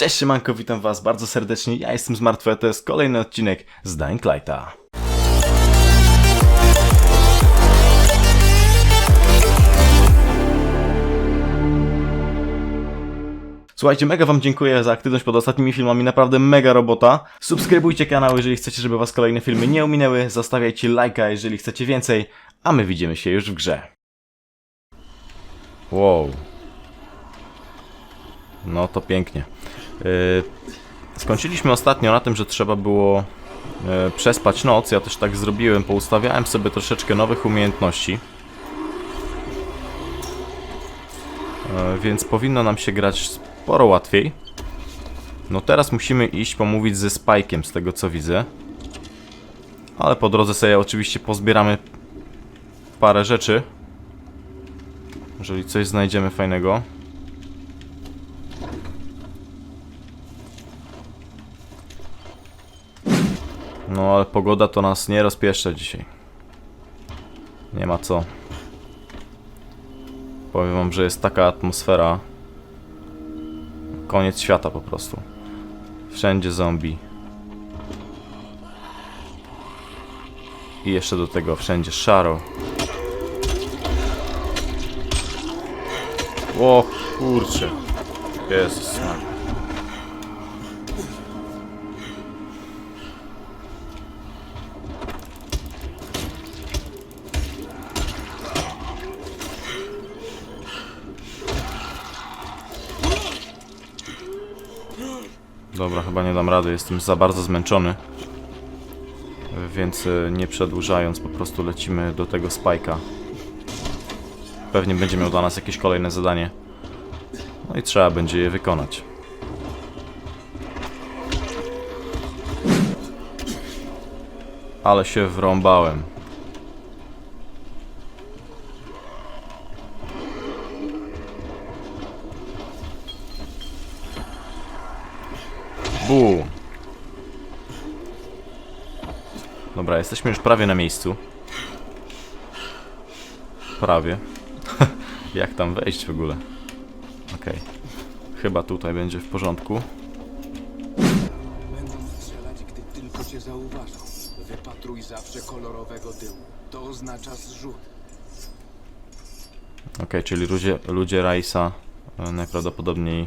Cześć siemanko, witam was bardzo serdecznie, ja jestem Smartfy, a to jest kolejny odcinek z Dying Lighta. Słuchajcie, mega wam dziękuję za aktywność pod ostatnimi filmami, naprawdę mega robota. Subskrybujcie kanał, jeżeli chcecie, żeby was kolejne filmy nie ominęły, zostawiajcie lajka, jeżeli chcecie więcej, a my widzimy się już w grze. Wow. No to pięknie. Yy, skończyliśmy ostatnio na tym, że trzeba było yy, przespać noc. Ja też tak zrobiłem, poustawiałem sobie troszeczkę nowych umiejętności. Yy, więc powinno nam się grać sporo łatwiej. No teraz musimy iść pomówić ze Spike'iem, z tego co widzę. Ale po drodze sobie oczywiście pozbieramy parę rzeczy. Jeżeli coś znajdziemy fajnego. No ale pogoda to nas nie rozpieszcza dzisiaj. Nie ma co. Powiem wam, że jest taka atmosfera. Koniec świata po prostu. Wszędzie zombie. I jeszcze do tego wszędzie szaro. O kurczę. Jezus Maria. Dobra, chyba nie dam rady, jestem za bardzo zmęczony. Więc e, nie przedłużając, po prostu lecimy do tego spajka. Pewnie będzie miał dla nas jakieś kolejne zadanie. No i trzeba będzie je wykonać. Ale się wrąbałem. Bum. Dobra, jesteśmy już prawie na miejscu. Prawie. Jak tam wejść w ogóle? Okej. Chyba tutaj będzie w porządku. Będą strzelać, gdy tylko cię zauważą. Wypatruj zawsze kolorowego dymu. To oznacza zrzut. Okej, czyli ludzie, ludzie Raisa e, najprawdopodobniej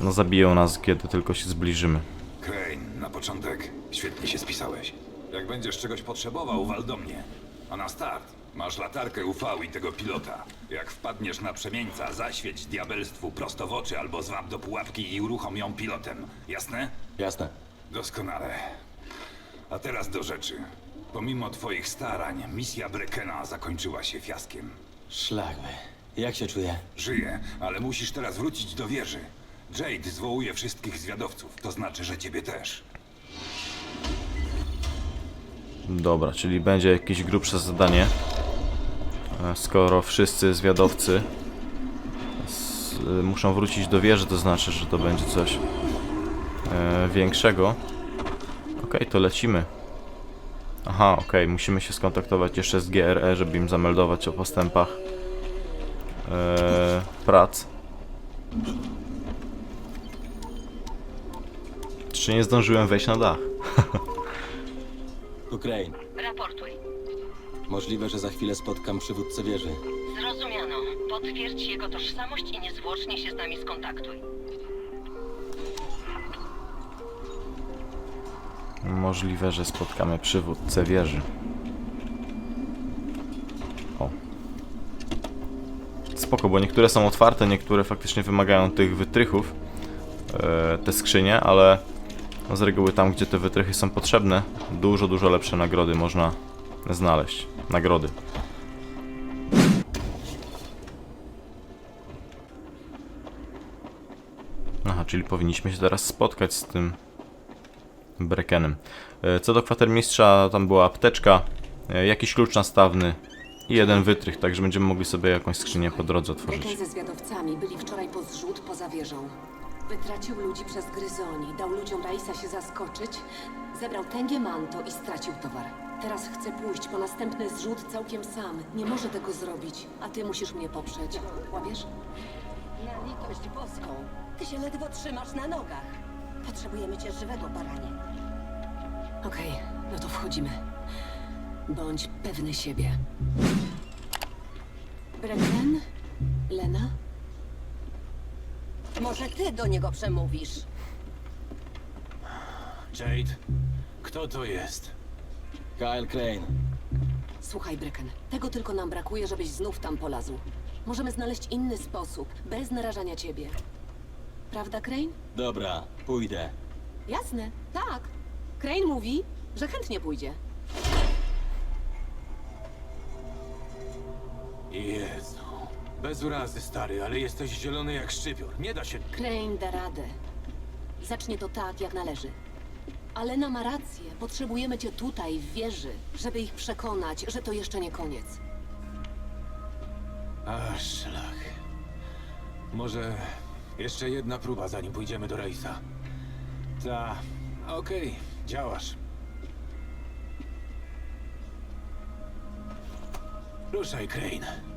no zabiją nas, kiedy tylko się zbliżymy. Crane, na początek świetnie się spisałeś. Jak będziesz czegoś potrzebował, wal do mnie. A na start masz latarkę UV i tego pilota. Jak wpadniesz na przemieńca, zaświeć diabelstwu prosto w oczy albo złap do pułapki i uruchom ją pilotem. Jasne? Jasne. Doskonale. A teraz do rzeczy. Pomimo twoich starań, misja Brekena zakończyła się fiaskiem. Szlak by. Jak się czuję? Żyję, ale musisz teraz wrócić do wieży. Jade zwołuje wszystkich zwiadowców, to znaczy, że ciebie też. Dobra, czyli będzie jakieś grubsze zadanie. E, Skoro wszyscy zwiadowcy y, muszą wrócić do wieży, to znaczy, że to będzie coś e, większego. Okej, to lecimy. Aha, okej, musimy się skontaktować jeszcze z GRE, żeby im zameldować o postępach e, prac. Czy nie zdążyłem wejść na dach? Crane. Raportuj. Możliwe, że za chwilę spotkam przywódcę wieży. Zrozumiano. Potwierdź jego tożsamość i niezwłocznie się z nami skontaktuj. Możliwe, że spotkamy przywódcę wieży. O. Spoko, bo niektóre są otwarte, niektóre faktycznie wymagają tych wytrychów, e, te skrzynie, ale no z reguły tam, gdzie te wytrychy są potrzebne, dużo, dużo lepsze nagrody można znaleźć. Nagrody. Aha, czyli powinniśmy się teraz spotkać z tym Brekenem. E, Co do kwatermistrza, tam była apteczka, e, jakiś klucz nastawny i jeden wytrych, także będziemy mogli sobie jakąś skrzynię po drodze otworzyć. Ze zwiadowcami byli wczoraj po zrzut poza wieżą. Wytracił ludzi przez gryzoni, dał ludziom Raisa się zaskoczyć, zebrał tęgie manto i stracił towar. Teraz chce pójść po następny zrzut całkiem sam. Nie może tego zrobić, a ty musisz mnie poprzeć. Łapiesz? Na litość boską. Ty się ledwo trzymasz na nogach. Potrzebujemy cię żywego, baranie. Okej, no to wchodzimy. Bądź pewny siebie. Brennan? Lena? Może ty do niego przemówisz? Jade, kto to jest? Kyle Crane. Słuchaj, Brecken, tego tylko nam brakuje, żebyś znów tam polazł. Możemy znaleźć inny sposób, bez narażania ciebie. Prawda, Crane? Dobra, pójdę. Jasne, tak. Crane mówi, że chętnie pójdzie. Jezu. Bez urazy, stary, ale jesteś zielony jak szczypior. Nie da się... Crane da radę. Zacznie to tak, jak należy. Alena ma rację. Potrzebujemy cię tutaj, w wieży, żeby ich przekonać, że to jeszcze nie koniec. A, szlach. Może jeszcze jedna próba, zanim pójdziemy do Reisa. Ta... Okej, działasz. Ruszaj, Crane.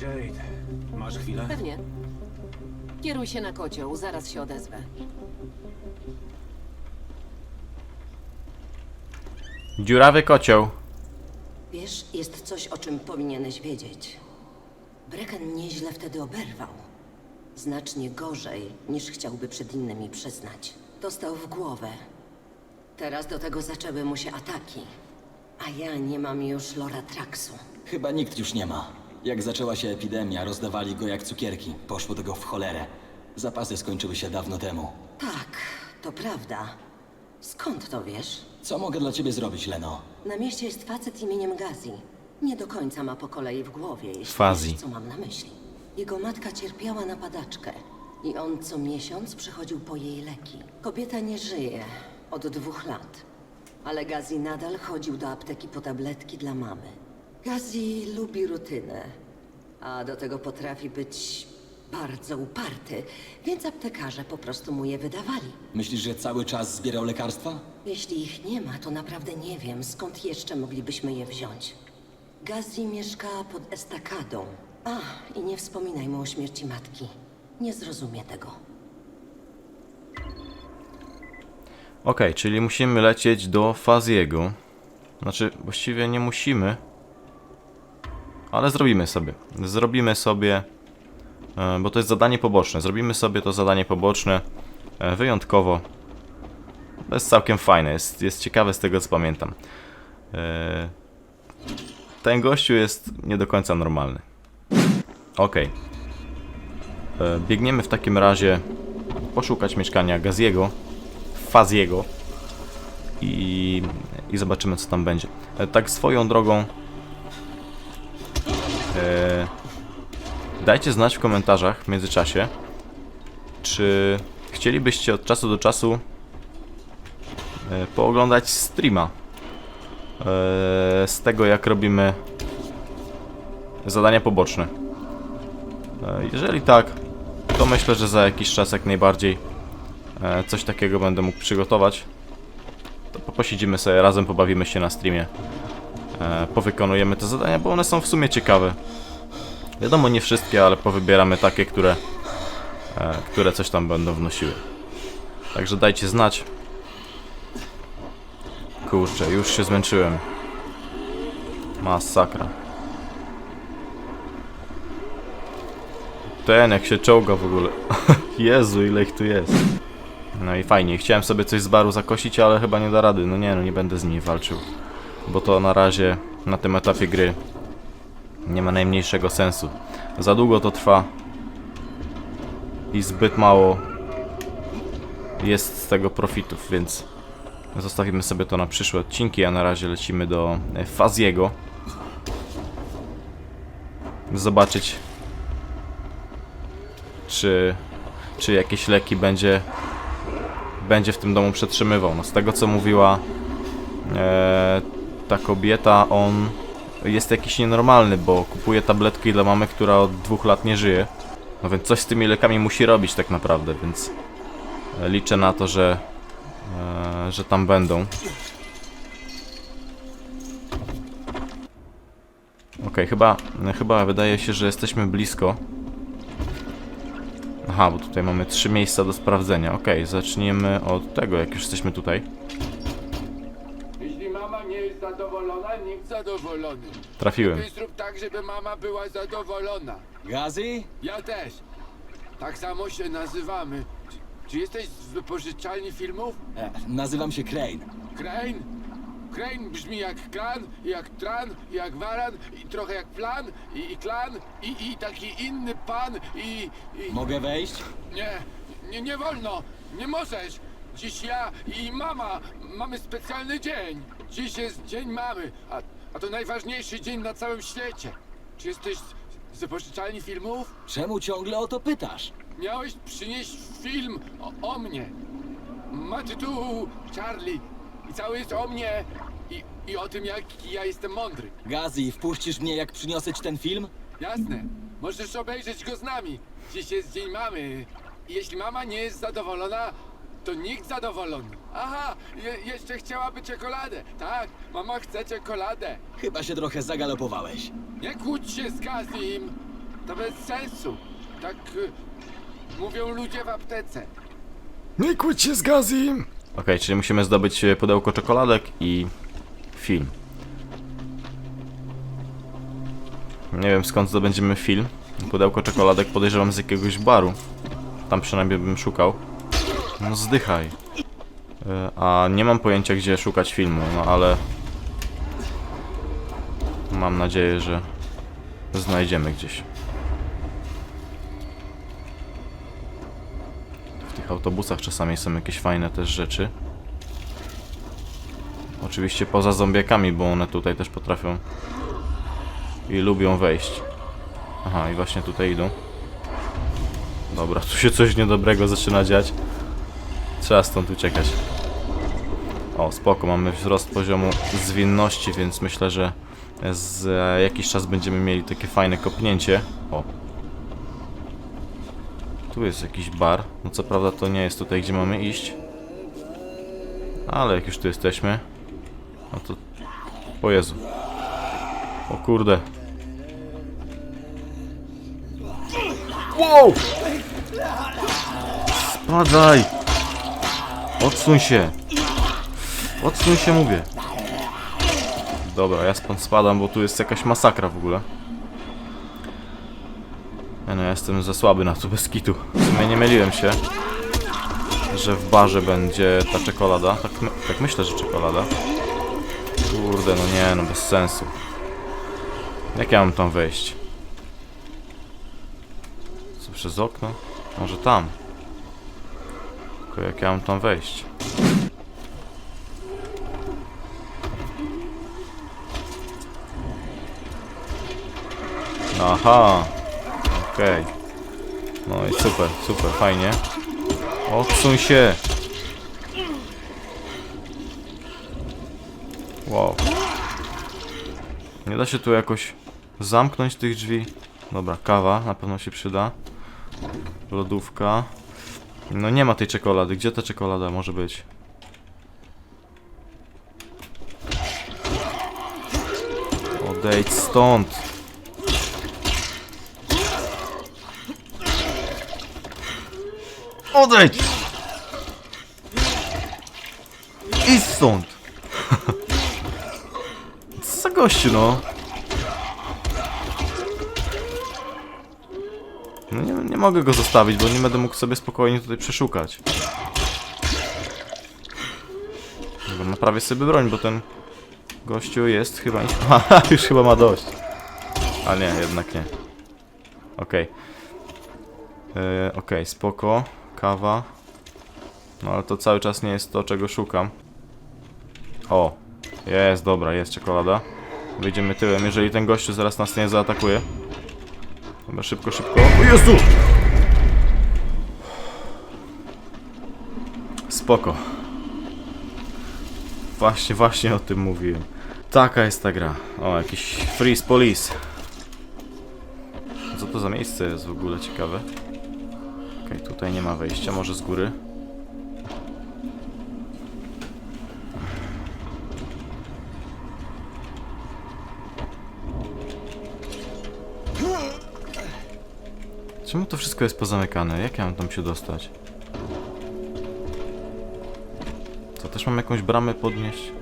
Jade, masz chwilę? Pewnie. Kieruj się na kocioł, zaraz się odezwę. Dziurawy kocioł. Wiesz, jest coś, o czym powinieneś wiedzieć. Brecken nieźle wtedy oberwał. Znacznie gorzej, niż chciałby przed innymi przyznać. Dostał w głowę. Teraz do tego zaczęły mu się ataki. A ja nie mam już Loratraksu. Chyba nikt już nie ma. Jak zaczęła się epidemia, rozdawali go jak cukierki. Poszło tego w cholerę. Zapasy skończyły się dawno temu. Tak, to prawda. Skąd to wiesz? Co mogę dla ciebie zrobić, Leno? Na mieście jest facet imieniem Gazi. Nie do końca ma po kolei w głowie, jeśli Fazi. wiesz, co mam na myśli. Jego matka cierpiała na padaczkę i on co miesiąc przychodził po jej leki. Kobieta nie żyje od dwóch lat, ale Gazi nadal chodził do apteki po tabletki dla mamy. Gazi lubi rutynę, a do tego potrafi być bardzo uparty, więc aptekarze po prostu mu je wydawali. Myślisz, że cały czas zbierał lekarstwa? Jeśli ich nie ma, to naprawdę nie wiem, skąd jeszcze moglibyśmy je wziąć. Gazi mieszka pod estakadą. A, i nie wspominaj mu o śmierci matki. Nie zrozumie tego. Okej, czyli musimy lecieć do Faziego. Znaczy, właściwie nie musimy. Ale zrobimy sobie. Zrobimy sobie. e, Bo to jest zadanie poboczne. Zrobimy sobie to zadanie poboczne. e, Wyjątkowo. To jest całkiem fajne. Jest, jest ciekawe z tego co pamiętam. E, Ten gościu jest nie do końca normalny. E, Biegniemy w takim razie poszukać mieszkania Gaziego. Faziego i, i zobaczymy co tam będzie. E, Tak swoją drogą e, dajcie znać w komentarzach w międzyczasie czy chcielibyście od czasu do czasu e, pooglądać streama e, z tego jak robimy zadania poboczne. E, jeżeli tak, to myślę, że za jakiś czas jak najbardziej coś takiego będę mógł przygotować, to po- posiedzimy sobie razem, pobawimy się na streamie, e, powykonujemy te zadania, bo one są w sumie ciekawe. Wiadomo, nie wszystkie, ale powybieramy takie, które, e, które coś tam będą wnosiły. Także dajcie znać. Kurczę, już się zmęczyłem. Masakra. Ten jak się czołga w ogóle. Jezu, ile ich tu jest. No i fajnie, chciałem sobie coś z baru zakosić, ale chyba nie da rady. No nie, no nie będę z nimi walczył. Bo to na razie, na tym etapie gry, nie ma najmniejszego sensu. Za długo to trwa. I zbyt mało jest z tego profitów, więc zostawimy sobie to na przyszłe odcinki, a na razie lecimy do e, Faziego. Zobaczyć, czy, czy jakieś leki będzie będzie w tym domu przetrzymywał. No z tego co mówiła e, ta kobieta, on jest jakiś nienormalny, bo kupuje tabletki dla mamy, która od dwóch lat nie żyje. No więc coś z tymi lekami musi robić tak naprawdę, więc e, liczę na to, że, e, że tam będą. Okej, chyba, chyba wydaje się, że jesteśmy blisko. Aha, bo tutaj mamy trzy miejsca do sprawdzenia. Okej, zaczniemy od tego, jak już jesteśmy tutaj. Jeśli mama nie jest zadowolona, nikt zadowolony. Trafiłem. Ty zrób tak, żeby mama była zadowolona. Gazi? Ja też. Tak samo się nazywamy. Czy, czy jesteś z wypożyczalni filmów? E, nazywam się Crane. Crane? Crane brzmi jak klan, i jak tran, jak waran, i trochę jak plan, i, i klan, i, i taki inny pan, i, i... Mogę wejść? Nie, nie, nie wolno, nie możesz. Dziś ja i mama mamy specjalny dzień. Dziś jest dzień mamy, a, a to najważniejszy dzień na całym świecie. Czy jesteś z, z wypożyczalni filmów? Czemu ciągle o to pytasz? Miałeś przynieść film o, o mnie. Ma tytuł Charlie i cały jest o mnie i, i o tym, jak ja jestem mądry. Gazi, wpuścisz mnie, jak przyniosę ci ten film? Jasne, możesz obejrzeć go z nami. Dziś jest dzień mamy. I jeśli mama nie jest zadowolona, to nikt zadowolony. Aha, je, jeszcze chciałaby czekoladę. Tak, mama chce czekoladę. Chyba się trochę zagalopowałeś. Nie kłóć się z Kazim. To bez sensu. Tak y, mówią ludzie w aptece. Nie kłóć się z Gazim! Okej, czyli musimy zdobyć e, pudełko czekoladek i film. Nie wiem skąd zdobędziemy film. Pudełko czekoladek podejrzewam z jakiegoś baru. Tam przynajmniej bym szukał. No zdychaj. E, A nie mam pojęcia gdzie szukać filmu, no ale... Mam nadzieję, że znajdziemy gdzieś. Autobusach czasami są jakieś fajne też rzeczy. Oczywiście poza zombiakami, bo one tutaj też potrafią i lubią wejść. Aha, i właśnie tutaj idą. Dobra, tu się coś niedobrego zaczyna dziać. Trzeba stąd uciekać. O, spoko, mamy wzrost poziomu zwinności, więc myślę, że za jakiś czas będziemy mieli takie fajne kopnięcie. O, tu jest jakiś bar. No co prawda to nie jest tutaj, gdzie mamy iść. Ale jak już tu jesteśmy, no to... O Jezu. O kurde. Wow! Spadaj! Odsuń się! Odsuń się, mówię. Dobra, ja spadam, bo tu jest jakaś masakra w ogóle. Ja no, ja jestem za słaby na to bez kitu. W sumie nie myliłem się, że w barze będzie ta czekolada. Tak, tak myślę, że czekolada. Kurde, no nie, no bez sensu. Jak ja mam tam wejść? Co, przez okno? Może tam. Tylko jak ja mam tam wejść? Aha, Okej. No i super, super, fajnie. Odsuń się! Wow. Nie da się tu jakoś zamknąć tych drzwi? Dobra, kawa na pewno się przyda. Lodówka. No nie ma tej czekolady. Gdzie ta czekolada może być? Odejdź stąd! Odejdź! Idź stąd! Co za gościu, no? No nie, nie mogę go zostawić, bo nie będę mógł sobie spokojnie tutaj przeszukać. Dobra, naprawię sobie broń, bo ten gościu jest chyba... Haha, już chyba ma dość. A nie, jednak nie. Okej. Yy, Okej, spoko. Kawa. No ale to cały czas nie jest to, czego szukam. O, jest, dobra, jest czekolada. Wyjdziemy tyłem, jeżeli ten gościu zaraz nas nie zaatakuje. Dobra, szybko, szybko. O Jezu! Spoko. Właśnie, właśnie o tym mówiłem. Taka jest ta gra. O, jakiś Freeze Police. Co to za miejsce jest w ogóle ciekawe? Okej, okay, tutaj nie ma wejścia, może z góry. Czemu to wszystko jest pozamykane? Jak ja mam tam się dostać? Co, też mam jakąś bramę podnieść?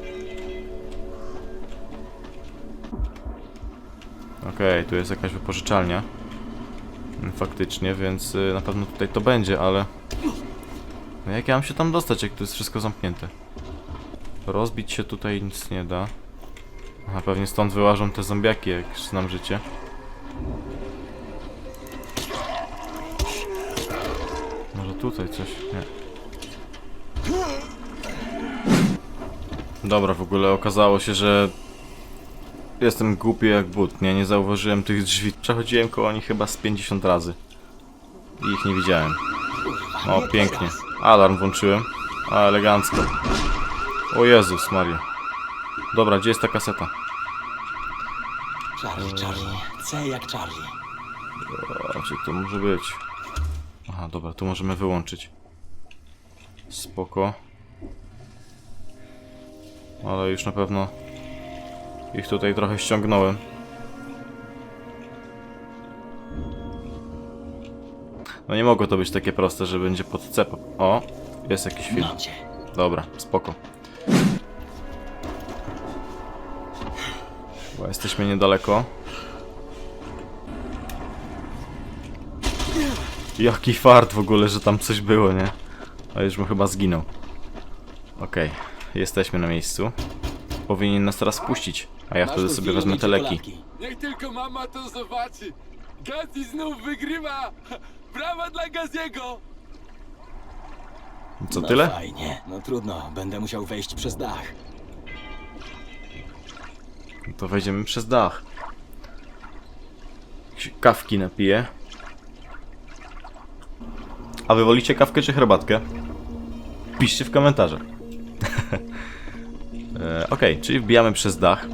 Okej, okay, tu jest jakaś wypożyczalnia. Faktycznie, więc y, na pewno tutaj to będzie, ale... No jak ja mam się tam dostać, jak to jest wszystko zamknięte? Rozbić się tutaj nic nie da. Aha, pewnie stąd wyłażą te zombiaki, jak znam życie. Może tutaj coś, nie. Dobra, w ogóle okazało się, że jestem głupi jak but, nie? Nie zauważyłem tych drzwi. Przechodziłem koło nich chyba z 50 razy. I ich nie widziałem. O, pięknie. Alarm włączyłem. A, elegancko. O Jezus Maria. Dobra, gdzie jest ta kaseta? Charlie, Charlie. C jak Charlie. A, gdzie to może być? Aha, dobra, tu możemy wyłączyć. Spoko. Ale już na pewno ich tutaj trochę ściągnąłem. No nie mogło to być takie proste, że będzie pod C. po- O, jest jakiś film. Dobra, spoko. Bo jesteśmy niedaleko. Jaki fart w ogóle, że tam coś było, nie? A już mu chyba zginął. Okej, jesteśmy na miejscu. Powinien nas teraz puścić, a ja wtedy sobie wezmę te leki. Niech tylko mama to zobaczy. Gazi znów wygrywa. Brawa dla Gaziego. Co, no tyle? Fajnie. No trudno, będę musiał wejść przez dach. To wejdziemy przez dach. Jakieś Kawki napiję. A wy wolicie kawkę czy herbatkę? Piszcie w komentarzach. e, Okej, czyli wbijamy przez dach.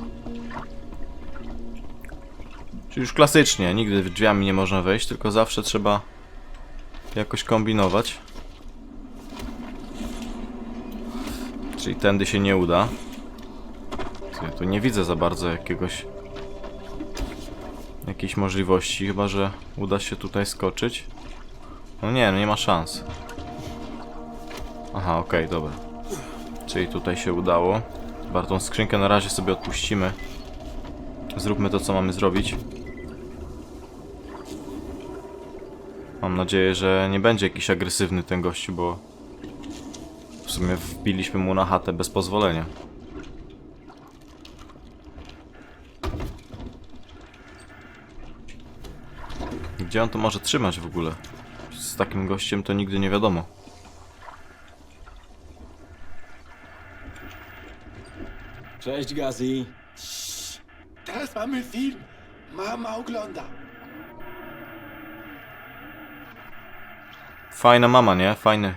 Czyli już klasycznie, nigdy drzwiami nie można wejść, tylko zawsze trzeba jakoś kombinować. Czyli tędy się nie uda. Ja tu nie widzę za bardzo jakiegoś jakiejś możliwości, chyba że uda się tutaj skoczyć. No nie, no nie ma szans. Aha, okej, dobra. Czyli tutaj się udało. Chyba tą skrzynkę na razie sobie odpuścimy. Zróbmy to, co mamy zrobić. Mam nadzieję, że nie będzie jakiś agresywny ten gościu, bo w sumie wbiliśmy mu na chatę bez pozwolenia. Gdzie on to może trzymać w ogóle? Z takim gościem to nigdy nie wiadomo. Cześć, Gazi. Teraz mamy film. Mama ogląda. Fajna mama, nie? Fajny.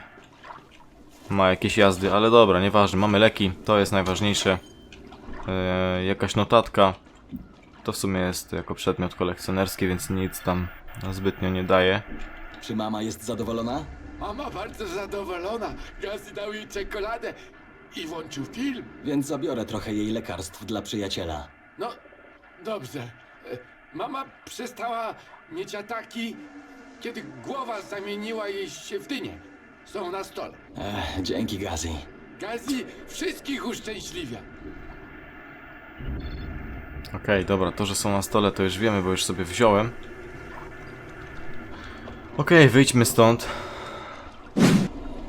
Ma jakieś jazdy, ale dobra, nieważne. Mamy leki, to jest najważniejsze. Eee, jakaś notatka. To w sumie jest jako przedmiot kolekcjonerski, więc nic tam zbytnio nie daje. Czy mama jest zadowolona? Mama bardzo zadowolona. Gazi dał jej czekoladę i włączył film. Więc zabiorę trochę jej lekarstw dla przyjaciela. No, dobrze. E, Mama przestała mieć ataki, kiedy głowa zamieniła jej się w dynię. Są na stole. Ech, dzięki, Gazi. Gazi wszystkich uszczęśliwia. Okej, dobra, to, że są na stole, to już wiemy, bo już sobie wziąłem. Okej, wyjdźmy stąd.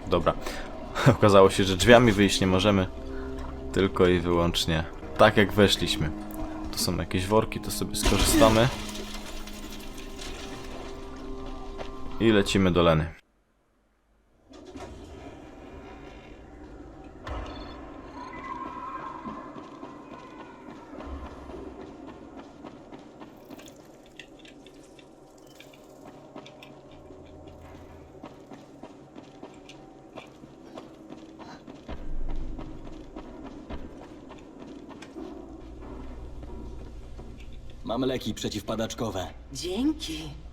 Dobra. Okazało się, że drzwiami wyjść nie możemy. Tylko i wyłącznie tak, jak weszliśmy. To są jakieś worki, to sobie skorzystamy. I lecimy do Leny. Mam leki przeciwpadaczkowe. Dzięki.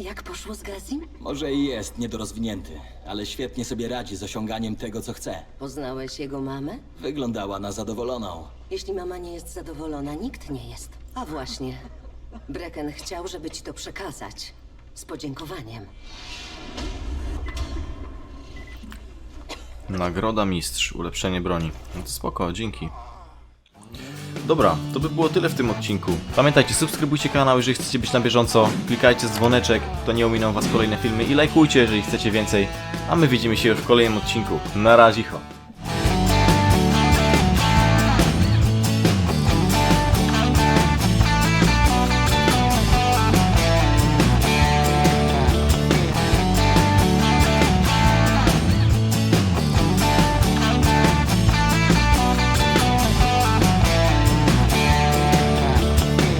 Jak poszło z Gazim? Może i jest niedorozwinięty, ale świetnie sobie radzi z osiąganiem tego, co chce. Poznałeś jego mamę? Wyglądała na zadowoloną. Jeśli mama nie jest zadowolona, nikt nie jest. A właśnie. Brecken chciał, żeby ci to przekazać. Z podziękowaniem. Nagroda mistrz, ulepszenie broni. No to spoko, dzięki. Dobra, to by było tyle w tym odcinku. Pamiętajcie, subskrybujcie kanał, jeżeli chcecie być na bieżąco, klikajcie z dzwoneczek, to nie ominą was kolejne filmy i lajkujcie, jeżeli chcecie więcej, a my widzimy się już w kolejnym odcinku. Na razie.